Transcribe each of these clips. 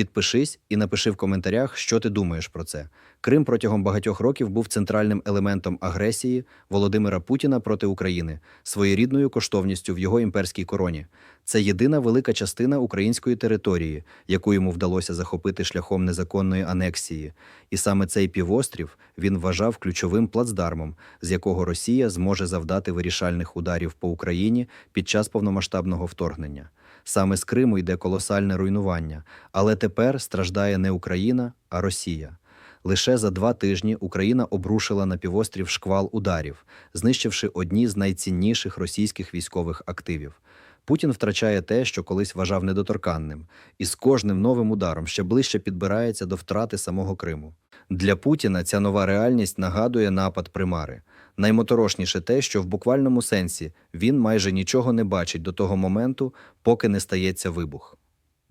Підпишись і напиши в коментарях, що ти думаєш про це. Крим протягом багатьох років був центральним елементом агресії Володимира Путіна проти України, своєрідною коштовністю в його імперській короні. Це єдина велика частина української території, яку йому вдалося захопити шляхом незаконної анексії. І саме цей півострів він вважав ключовим плацдармом, з якого Росія зможе завдати вирішальних ударів по Україні під час повномасштабного вторгнення. Саме з Криму йде колосальне руйнування, але тепер страждає не Україна, а Росія. Лише за два тижні Україна обрушила на півострів шквал ударів, знищивши одні з найцінніших російських військових активів. Путін втрачає те, що колись вважав недоторканним, і з кожним новим ударом ще ближче підбирається до втрати самого Криму. Для Путіна ця нова реальність нагадує напад примари. Наймоторошніше те, що в буквальному сенсі він майже нічого не бачить до того моменту, поки не стається вибух.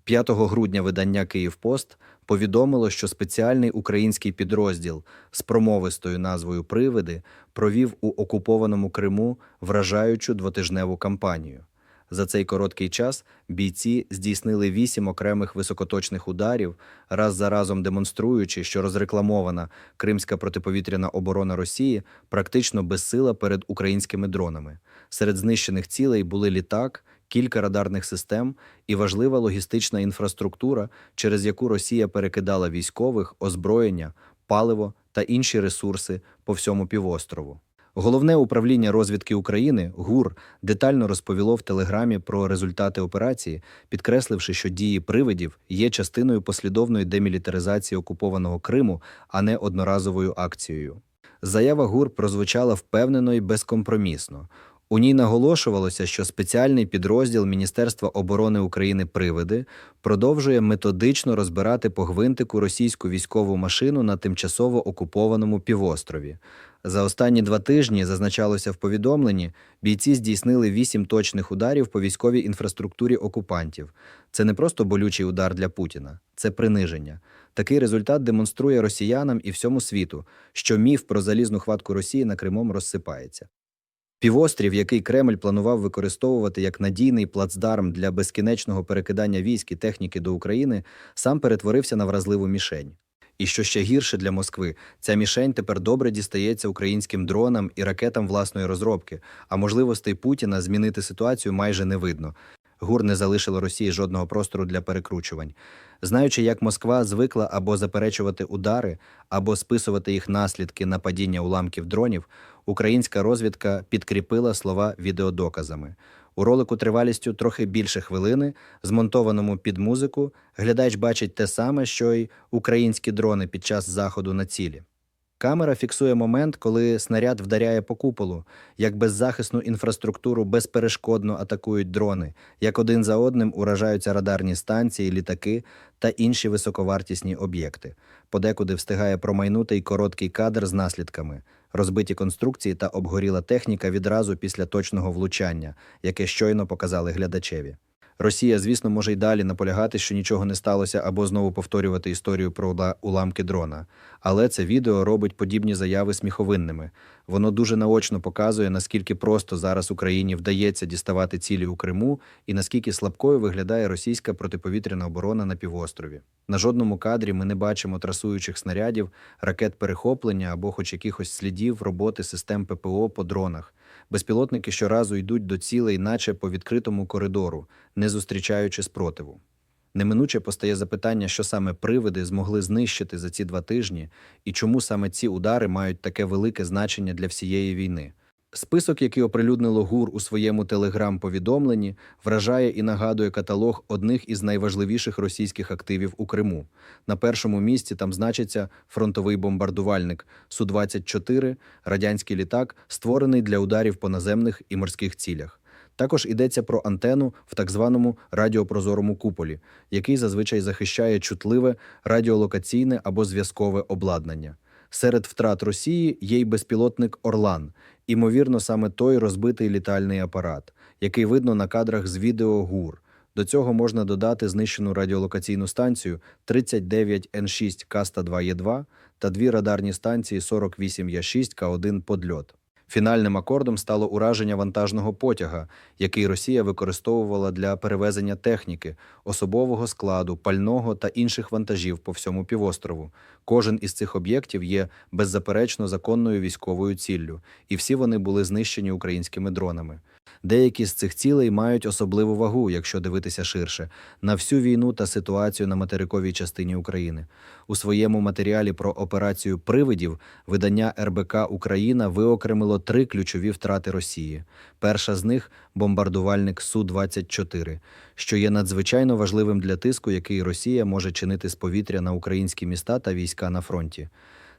5 грудня видання «Київпост» повідомило, що спеціальний український підрозділ з промовистою назвою Привиди провів у окупованому Криму вражаючу двотижневу кампанію. За цей короткий час бійці здійснили вісім окремих високоточних ударів, раз за разом демонструючи, що розрекламована кримська протиповітряна оборона Росії практично безсила перед українськими дронами. Серед знищених цілей були літак, кілька радарних систем і важлива логістична інфраструктура, через яку Росія перекидала військових, озброєння, паливо та інші ресурси по всьому півострову. Головне управління розвідки України ГУР детально розповіло в телеграмі про результати операції, підкресливши, що дії привидів є частиною послідовної демілітаризації окупованого Криму, а не одноразовою акцією. Заява ГУР прозвучала впевнено і безкомпромісно. У ній наголошувалося, що спеціальний підрозділ Міністерства оборони України Привиди продовжує методично розбирати по гвинтику російську військову машину на тимчасово окупованому півострові. За останні два тижні зазначалося в повідомленні, бійці здійснили вісім точних ударів по військовій інфраструктурі окупантів. Це не просто болючий удар для Путіна, це приниження. Такий результат демонструє росіянам і всьому світу, що міф про залізну хватку Росії на Кримом розсипається. Півострів, який Кремль планував використовувати як надійний плацдарм для безкінечного перекидання військ і техніки до України, сам перетворився на вразливу мішень. І що ще гірше для Москви, ця мішень тепер добре дістається українським дронам і ракетам власної розробки, а можливостей Путіна змінити ситуацію майже не видно. ГУР не залишило Росії жодного простору для перекручувань. Знаючи, як Москва звикла або заперечувати удари, або списувати їх наслідки на падіння уламків дронів, українська розвідка підкріпила слова відеодоказами. У ролику тривалістю трохи більше хвилини, змонтованому під музику, глядач бачить те саме, що й українські дрони під час заходу на цілі. Камера фіксує момент, коли снаряд вдаряє по куполу, як беззахисну інфраструктуру безперешкодно атакують дрони, як один за одним уражаються радарні станції, літаки та інші високовартісні об'єкти. Подекуди встигає промайнути й короткий кадр з наслідками, розбиті конструкції та обгоріла техніка відразу після точного влучання, яке щойно показали глядачеві. Росія, звісно, може й далі наполягати, що нічого не сталося, або знову повторювати історію про уламки дрона. Але це відео робить подібні заяви сміховинними. Воно дуже наочно показує, наскільки просто зараз Україні вдається діставати цілі у Криму і наскільки слабкою виглядає російська протиповітряна оборона на півострові. На жодному кадрі ми не бачимо трасуючих снарядів, ракет перехоплення або хоч якихось слідів роботи систем ППО по дронах. Безпілотники щоразу йдуть до цілей, наче по відкритому коридору, не зустрічаючи спротиву. Неминуче постає запитання, що саме привиди змогли знищити за ці два тижні, і чому саме ці удари мають таке велике значення для всієї війни. Список, який оприлюднило ГУР у своєму телеграм-повідомленні, вражає і нагадує каталог одних із найважливіших російських активів у Криму. На першому місці там значиться фронтовий бомбардувальник Су-24, радянський літак, створений для ударів по наземних і морських цілях. Також йдеться про антену в так званому радіопрозорому куполі, який зазвичай захищає чутливе радіолокаційне або зв'язкове обладнання. Серед втрат Росії є й безпілотник Орлан, імовірно, саме той розбитий літальний апарат, який видно на кадрах з відео ГУР. До цього можна додати знищену радіолокаційну станцію 39Н6 Каста 2 Є2 та дві радарні станції 48 Я6 К1 Подльот. Фінальним акордом стало ураження вантажного потяга, який Росія використовувала для перевезення техніки, особового складу, пального та інших вантажів по всьому півострову. Кожен із цих об'єктів є беззаперечно законною військовою ціллю, і всі вони були знищені українськими дронами. Деякі з цих цілей мають особливу вагу, якщо дивитися ширше, на всю війну та ситуацію на материковій частині України. У своєму матеріалі про операцію привидів видання РБК Україна виокремило три ключові втрати Росії. Перша з них бомбардувальник Су-24, що є надзвичайно важливим для тиску, який Росія може чинити з повітря на українські міста та війська на фронті.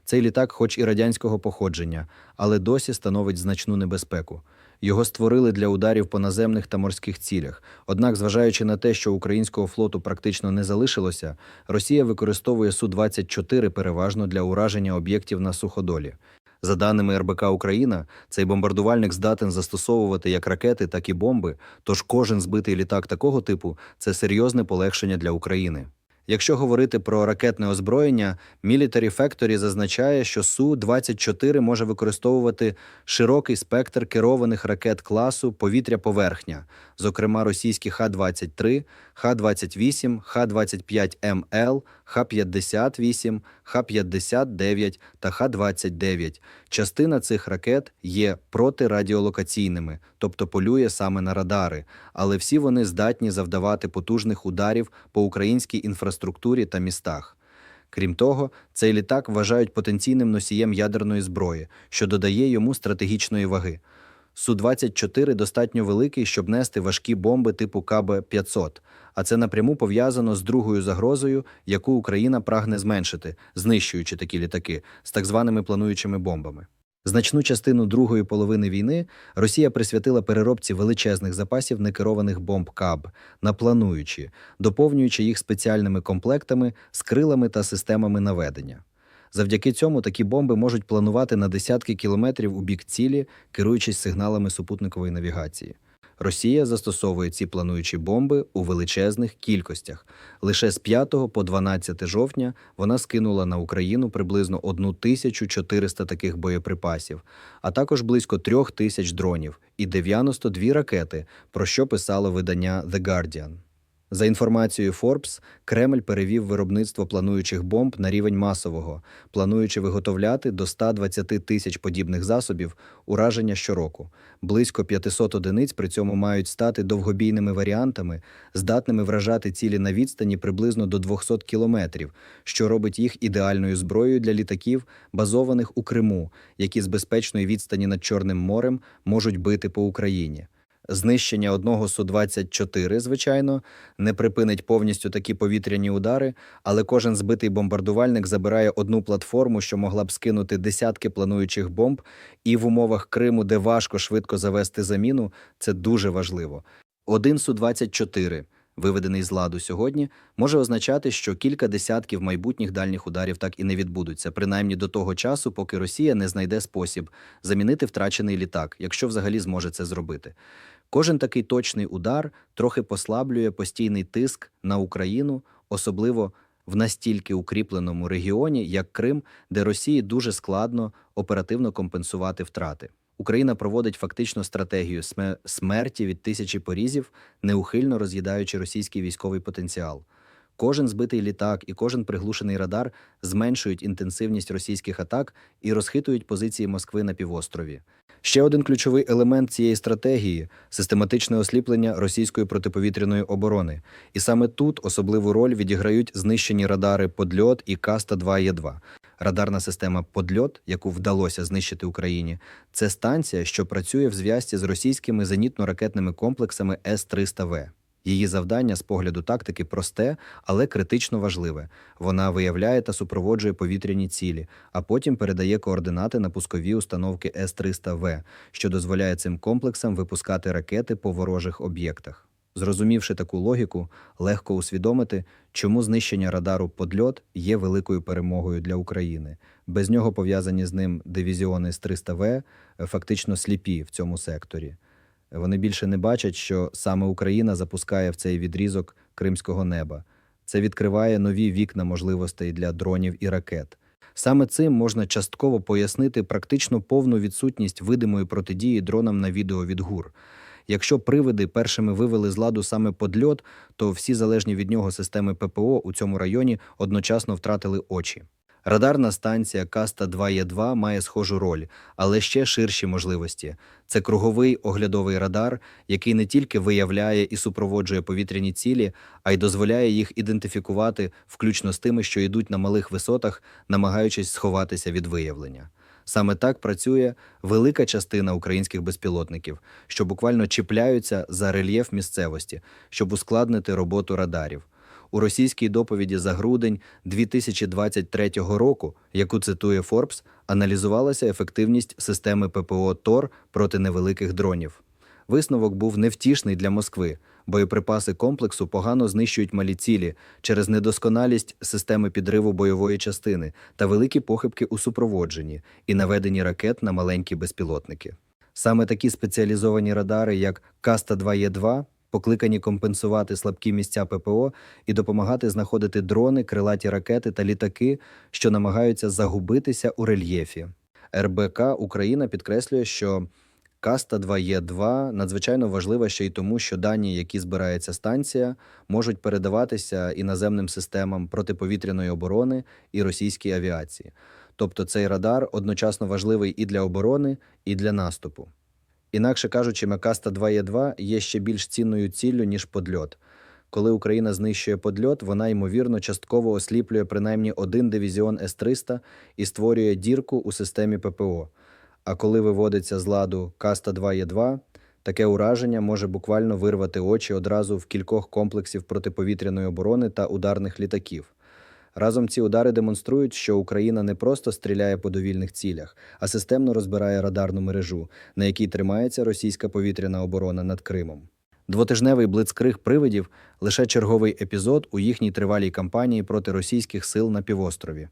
Цей літак, хоч і радянського походження, але досі становить значну небезпеку. Його створили для ударів по наземних та морських цілях. Однак, зважаючи на те, що українського флоту практично не залишилося, Росія використовує Су-24 переважно для ураження об'єктів на суходолі. За даними РБК Україна, цей бомбардувальник здатен застосовувати як ракети, так і бомби. Тож кожен збитий літак такого типу це серйозне полегшення для України. Якщо говорити про ракетне озброєння, Military Factory зазначає, що Су-24 може використовувати широкий спектр керованих ракет класу повітря-поверхня, зокрема російські Х-23, Х-28, Х-25МЛ, Х-58, Х-59 та Х-29. Частина цих ракет є протирадіолокаційними, тобто полює саме на радари, але всі вони здатні завдавати потужних ударів по українській інфраструктурі та містах. Крім того, цей літак вважають потенційним носієм ядерної зброї, що додає йому стратегічної ваги. Су-24 достатньо великий, щоб нести важкі бомби типу КБ-500, а це напряму пов'язано з другою загрозою, яку Україна прагне зменшити, знищуючи такі літаки з так званими плануючими бомбами. Значну частину другої половини війни Росія присвятила переробці величезних запасів некерованих бомб КАБ на плануючі, доповнюючи їх спеціальними комплектами з крилами та системами наведення. Завдяки цьому такі бомби можуть планувати на десятки кілометрів у бік цілі, керуючись сигналами супутникової навігації. Росія застосовує ці плануючі бомби у величезних кількостях. Лише з 5 по 12 жовтня вона скинула на Україну приблизно 1400 таких боєприпасів, а також близько 3000 дронів і 92 ракети, про що писало видання The Guardian. За інформацією Forbes, Кремль перевів виробництво плануючих бомб на рівень масового, плануючи виготовляти до 120 тисяч подібних засобів ураження щороку. Близько 500 одиниць при цьому мають стати довгобійними варіантами, здатними вражати цілі на відстані приблизно до 200 кілометрів, що робить їх ідеальною зброєю для літаків, базованих у Криму, які з безпечної відстані над Чорним морем можуть бити по Україні. Знищення одного Су-24, звичайно, не припинить повністю такі повітряні удари, але кожен збитий бомбардувальник забирає одну платформу, що могла б скинути десятки плануючих бомб, і в умовах Криму, де важко швидко завести заміну, це дуже важливо. Один Су-24, виведений з ладу сьогодні, може означати, що кілька десятків майбутніх дальніх ударів так і не відбудуться, принаймні до того часу, поки Росія не знайде спосіб замінити втрачений літак, якщо взагалі зможе це зробити. Кожен такий точний удар трохи послаблює постійний тиск на Україну, особливо в настільки укріпленому регіоні, як Крим, де Росії дуже складно оперативно компенсувати втрати. Україна проводить фактично стратегію смерті від тисячі порізів, неухильно роз'їдаючи російський військовий потенціал. Кожен збитий літак і кожен приглушений радар зменшують інтенсивність російських атак і розхитують позиції Москви на півострові. Ще один ключовий елемент цієї стратегії систематичне осліплення російської протиповітряної оборони. І саме тут особливу роль відіграють знищені радари Подльот і Каста 2 є 2 Радарна система Подльот, яку вдалося знищити Україні, це станція, що працює в зв'язці з російськими зенітно-ракетними комплексами С-300В. Її завдання з погляду тактики просте, але критично важливе. Вона виявляє та супроводжує повітряні цілі, а потім передає координати на пускові установки С-300В, що дозволяє цим комплексам випускати ракети по ворожих об'єктах. Зрозумівши таку логіку, легко усвідомити, чому знищення радару «Подльот» є великою перемогою для України. Без нього пов'язані з ним дивізіони С-300В е, фактично сліпі в цьому секторі. Вони більше не бачать, що саме Україна запускає в цей відрізок кримського неба. Це відкриває нові вікна можливостей для дронів і ракет. Саме цим можна частково пояснити практично повну відсутність видимої протидії дронам на відео від ГУР. Якщо привиди першими вивели з ладу саме подльот, то всі залежні від нього системи ППО у цьому районі одночасно втратили очі. Радарна станція Каста 2Е2 має схожу роль, але ще ширші можливості. Це круговий оглядовий радар, який не тільки виявляє і супроводжує повітряні цілі, а й дозволяє їх ідентифікувати, включно з тими, що йдуть на малих висотах, намагаючись сховатися від виявлення. Саме так працює велика частина українських безпілотників, що буквально чіпляються за рельєф місцевості, щоб ускладнити роботу радарів. У російській доповіді за грудень 2023 року, яку цитує Forbes, аналізувалася ефективність системи ППО ТОР проти невеликих дронів. Висновок був невтішний для Москви. Боєприпаси комплексу погано знищують малі цілі через недосконалість системи підриву бойової частини та великі похибки у супроводженні і наведенні ракет на маленькі безпілотники. Саме такі спеціалізовані радари, як Каста 2Е2, покликані компенсувати слабкі місця ППО і допомагати знаходити дрони, крилаті ракети та літаки, що намагаються загубитися у рельєфі. РБК Україна підкреслює, що Каста 2Е2 надзвичайно важлива ще й тому, що дані, які збирає ця станція, можуть передаватися іноземним системам протиповітряної оборони і російській авіації. Тобто цей радар одночасно важливий і для оборони, і для наступу. Інакше кажучи, Каста 2Е2 є ще більш цінною ціллю, ніж подльот. Коли Україна знищує подльот, вона ймовірно частково осліплює принаймні один дивізіон С-300 і створює дірку у системі ППО. А коли виводиться з ладу Каста 2Е2, таке ураження може буквально вирвати очі одразу в кількох комплексів протиповітряної оборони та ударних літаків. Разом ці удари демонструють, що Україна не просто стріляє по довільних цілях, а системно розбирає радарну мережу, на якій тримається російська повітряна оборона над Кримом. Двотижневий блицкриг привидів лише черговий епізод у їхній тривалій кампанії проти російських сил на півострові.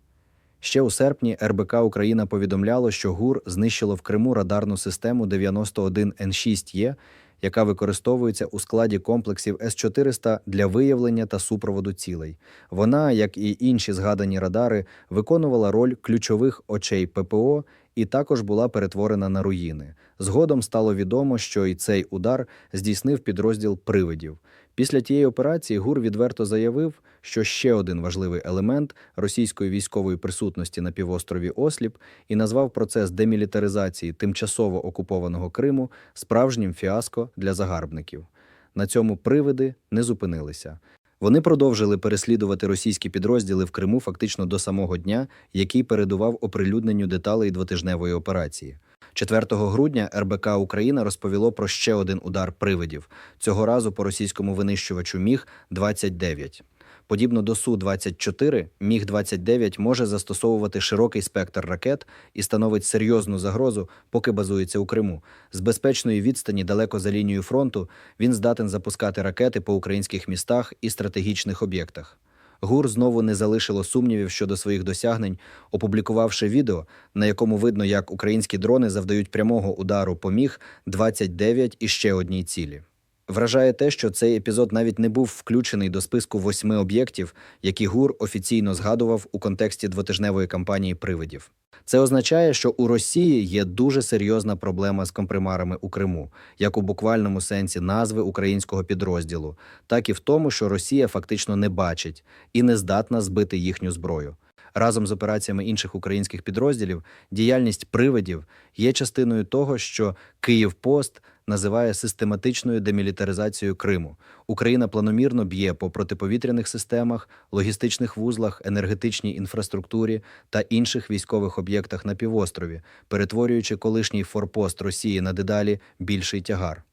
Ще у серпні РБК Україна повідомляло, що ГУР знищило в Криму радарну систему 91Н6Е, яка використовується у складі комплексів С-400 для виявлення та супроводу цілей. Вона, як і інші згадані радари, виконувала роль ключових очей ППО і також була перетворена на руїни. Згодом стало відомо, що і цей удар здійснив підрозділ привидів. Після тієї операції ГУР відверто заявив, що ще один важливий елемент російської військової присутності на півострові Осліп і назвав процес демілітаризації тимчасово окупованого Криму справжнім фіаско для загарбників. На цьому привиди не зупинилися. Вони продовжили переслідувати російські підрозділи в Криму фактично до самого дня, який передував оприлюдненню деталей двотижневої операції. 4 грудня РБК Україна розповіло про ще один удар привидів цього разу по російському винищувачу Міг 29 Подібно до Су-24, Міг-29 може застосовувати широкий спектр ракет і становить серйозну загрозу, поки базується у Криму. З безпечної відстані далеко за лінією фронту він здатен запускати ракети по українських містах і стратегічних об'єктах. ГУР знову не залишило сумнівів щодо своїх досягнень, опублікувавши відео, на якому видно, як українські дрони завдають прямого удару по міг 29 і ще одній цілі. Вражає те, що цей епізод навіть не був включений до списку восьми об'єктів, які ГУР офіційно згадував у контексті двотижневої кампанії привидів. Це означає, що у Росії є дуже серйозна проблема з компримарами у Криму, як у буквальному сенсі назви українського підрозділу, так і в тому, що Росія фактично не бачить і не здатна збити їхню зброю. Разом з операціями інших українських підрозділів діяльність привидів є частиною того, що Київпост називає систематичною демілітаризацією Криму. Україна планомірно б'є по протиповітряних системах, логістичних вузлах, енергетичній інфраструктурі та інших військових об'єктах на півострові, перетворюючи колишній форпост Росії на дедалі більший тягар.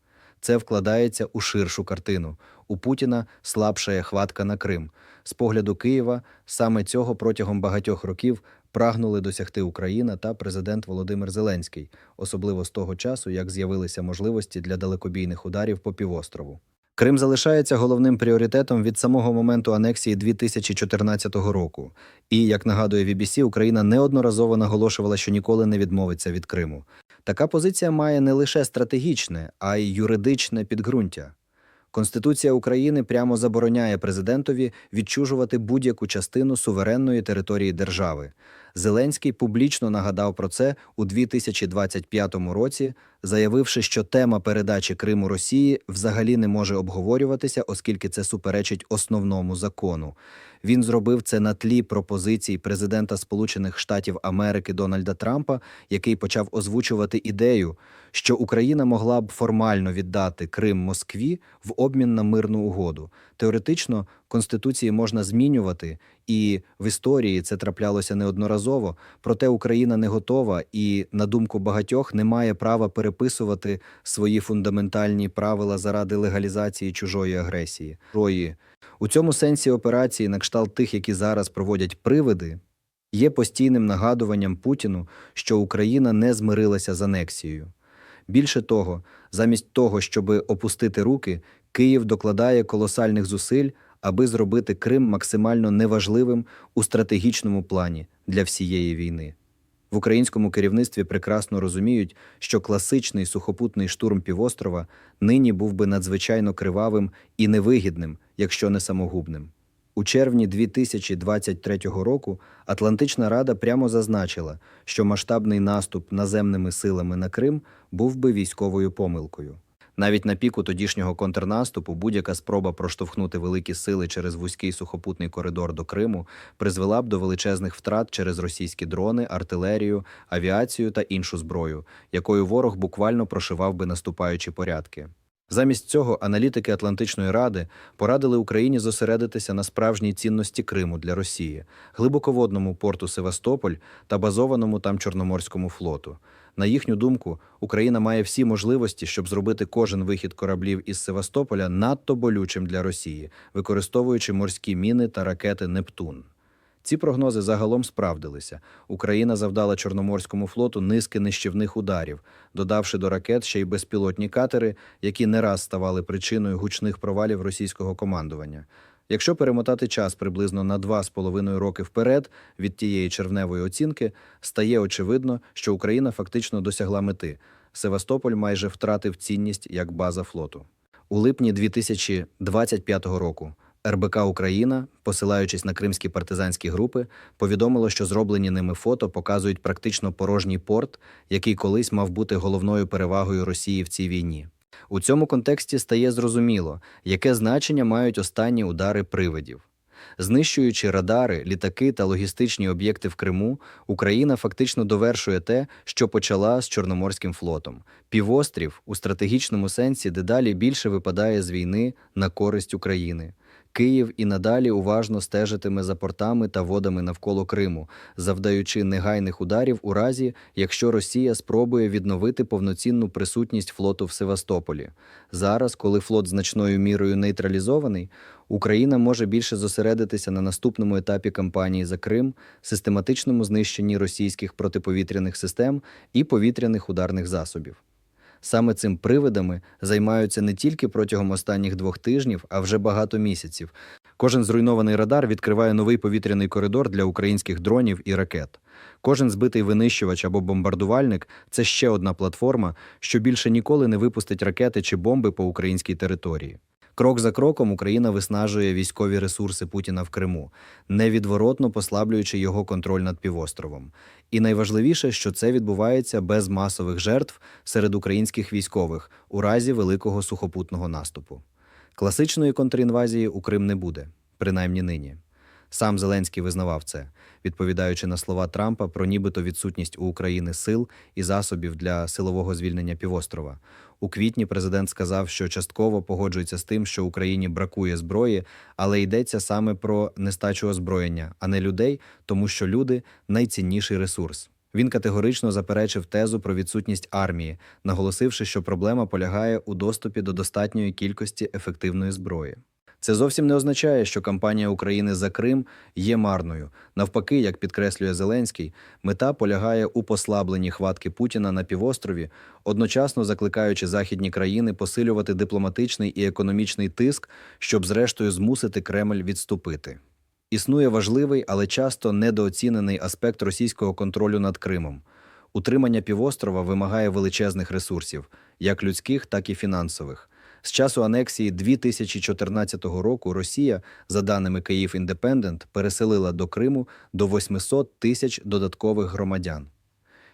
Це вкладається у ширшу картину. У Путіна слабшає хватка на Крим. З погляду Києва саме цього протягом багатьох років прагнули досягти Україна та президент Володимир Зеленський, особливо з того часу, як з'явилися можливості для далекобійних ударів по півострову. Крим залишається головним пріоритетом від самого моменту анексії 2014 року. І, як нагадує BBC, Україна неодноразово наголошувала, що ніколи не відмовиться від Криму. Така позиція має не лише стратегічне, а й юридичне підґрунтя. Конституція України прямо забороняє президентові відчужувати будь-яку частину суверенної території держави. Зеленський публічно нагадав про це у 2025 році, заявивши, що тема передачі Криму Росії взагалі не може обговорюватися, оскільки це суперечить основному закону. Він зробив це на тлі пропозицій президента Сполучених Штатів Америки Дональда Трампа, який почав озвучувати ідею, що Україна могла б формально віддати Крим Москві в обмін на мирну угоду. Теоретично конституції можна змінювати, і в історії це траплялося неодноразово. Проте Україна не готова і, на думку багатьох, не має права переписувати свої фундаментальні правила заради легалізації чужої агресії. У цьому сенсі операції, на кшталт тих, які зараз проводять привиди, є постійним нагадуванням Путіну, що Україна не змирилася з анексією. Більше того, замість того, щоби опустити руки, Київ докладає колосальних зусиль, аби зробити Крим максимально неважливим у стратегічному плані для всієї війни. В українському керівництві прекрасно розуміють, що класичний сухопутний штурм півострова нині був би надзвичайно кривавим і невигідним, якщо не самогубним. У червні 2023 року Атлантична Рада прямо зазначила, що масштабний наступ наземними силами на Крим був би військовою помилкою. Навіть на піку тодішнього контрнаступу будь-яка спроба проштовхнути великі сили через вузький сухопутний коридор до Криму призвела б до величезних втрат через російські дрони, артилерію, авіацію та іншу зброю, якою ворог буквально прошивав би наступаючі порядки. Замість цього аналітики Атлантичної ради порадили Україні зосередитися на справжній цінності Криму для Росії, глибоководному порту Севастополь та базованому там Чорноморському флоту. На їхню думку, Україна має всі можливості, щоб зробити кожен вихід кораблів із Севастополя надто болючим для Росії, використовуючи морські міни та ракети Нептун. Ці прогнози загалом справдилися. Україна завдала Чорноморському флоту низки нищівних ударів, додавши до ракет ще й безпілотні катери, які не раз ставали причиною гучних провалів російського командування. Якщо перемотати час приблизно на два з половиною роки вперед від тієї червневої оцінки, стає очевидно, що Україна фактично досягла мети. Севастополь майже втратив цінність як база флоту. У липні 2025 року РБК Україна, посилаючись на кримські партизанські групи, повідомило, що зроблені ними фото показують практично порожній порт, який колись мав бути головною перевагою Росії в цій війні. У цьому контексті стає зрозуміло, яке значення мають останні удари привидів. Знищуючи радари, літаки та логістичні об'єкти в Криму, Україна фактично довершує те, що почала з Чорноморським флотом. Півострів у стратегічному сенсі дедалі більше випадає з війни на користь України. Київ і надалі уважно стежитиме за портами та водами навколо Криму, завдаючи негайних ударів у разі, якщо Росія спробує відновити повноцінну присутність флоту в Севастополі. Зараз, коли флот значною мірою нейтралізований, Україна може більше зосередитися на наступному етапі кампанії за Крим, систематичному знищенні російських протиповітряних систем і повітряних ударних засобів. Саме цим привидами займаються не тільки протягом останніх двох тижнів, а вже багато місяців. Кожен зруйнований радар відкриває новий повітряний коридор для українських дронів і ракет. Кожен збитий винищувач або бомбардувальник це ще одна платформа, що більше ніколи не випустить ракети чи бомби по українській території. Крок за кроком Україна виснажує військові ресурси Путіна в Криму, невідворотно послаблюючи його контроль над півостровом. І найважливіше, що це відбувається без масових жертв серед українських військових у разі великого сухопутного наступу. Класичної контрінвазії у Крим не буде, принаймні нині. Сам Зеленський визнавав це, відповідаючи на слова Трампа про нібито відсутність у України сил і засобів для силового звільнення півострова. У квітні президент сказав, що частково погоджується з тим, що Україні бракує зброї, але йдеться саме про нестачу озброєння, а не людей, тому що люди найцінніший ресурс. Він категорично заперечив тезу про відсутність армії, наголосивши, що проблема полягає у доступі до достатньої кількості ефективної зброї. Це зовсім не означає, що кампанія України за Крим є марною. Навпаки, як підкреслює Зеленський, мета полягає у послабленні хватки Путіна на півострові, одночасно закликаючи західні країни посилювати дипломатичний і економічний тиск, щоб зрештою змусити Кремль відступити. Існує важливий, але часто недооцінений аспект російського контролю над Кримом. Утримання півострова вимагає величезних ресурсів, як людських, так і фінансових. З часу анексії 2014 року Росія, за даними Київ Індепендент, переселила до Криму до 800 тисяч додаткових громадян.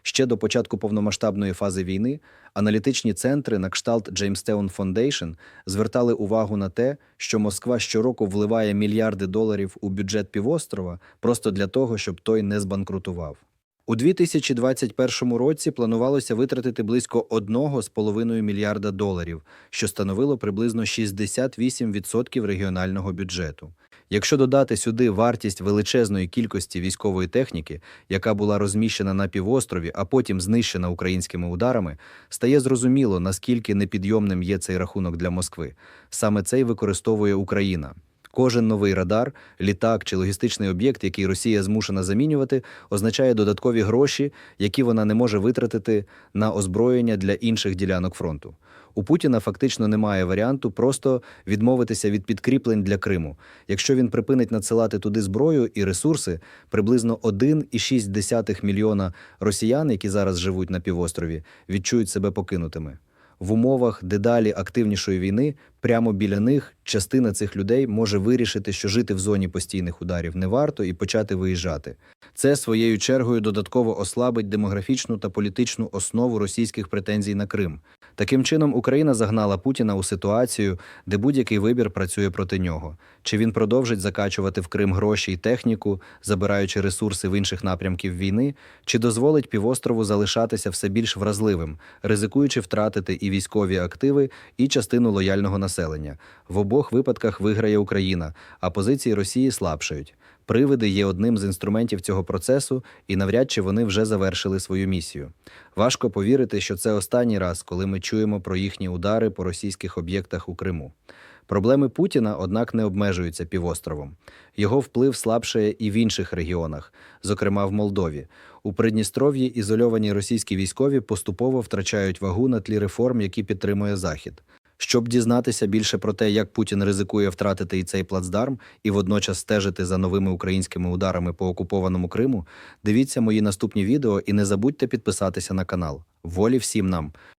Ще до початку повномасштабної фази війни аналітичні центри на кшталт Jamestown Foundation звертали увагу на те, що Москва щороку вливає мільярди доларів у бюджет півострова просто для того, щоб той не збанкрутував. У 2021 році планувалося витратити близько 1,5 мільярда доларів, що становило приблизно 68% регіонального бюджету. Якщо додати сюди вартість величезної кількості військової техніки, яка була розміщена на півострові, а потім знищена українськими ударами, стає зрозуміло, наскільки непідйомним є цей рахунок для Москви. Саме це й використовує Україна. Кожен новий радар, літак чи логістичний об'єкт, який Росія змушена замінювати, означає додаткові гроші, які вона не може витратити на озброєння для інших ділянок фронту. У Путіна фактично немає варіанту просто відмовитися від підкріплень для Криму. Якщо він припинить надсилати туди зброю і ресурси, приблизно 1,6 мільйона росіян, які зараз живуть на півострові, відчують себе покинутими. В умовах дедалі активнішої війни прямо біля них частина цих людей може вирішити, що жити в зоні постійних ударів не варто і почати виїжджати. Це своєю чергою додатково ослабить демографічну та політичну основу російських претензій на Крим. Таким чином, Україна загнала Путіна у ситуацію, де будь-який вибір працює проти нього. Чи він продовжить закачувати в Крим гроші і техніку, забираючи ресурси в інших напрямків війни, чи дозволить півострову залишатися все більш вразливим, ризикуючи втратити і військові активи, і частину лояльного населення. В обох випадках виграє Україна, а позиції Росії слабшають. Привиди є одним з інструментів цього процесу, і навряд чи вони вже завершили свою місію. Важко повірити, що це останній раз, коли ми чуємо про їхні удари по російських об'єктах у Криму. Проблеми Путіна, однак, не обмежуються півостровом. Його вплив слабшає і в інших регіонах, зокрема в Молдові. У Придністров'ї ізольовані російські військові поступово втрачають вагу на тлі реформ, які підтримує Захід. Щоб дізнатися більше про те, як Путін ризикує втратити і цей плацдарм, і водночас стежити за новими українськими ударами по окупованому Криму, дивіться мої наступні відео і не забудьте підписатися на канал. Волі всім нам!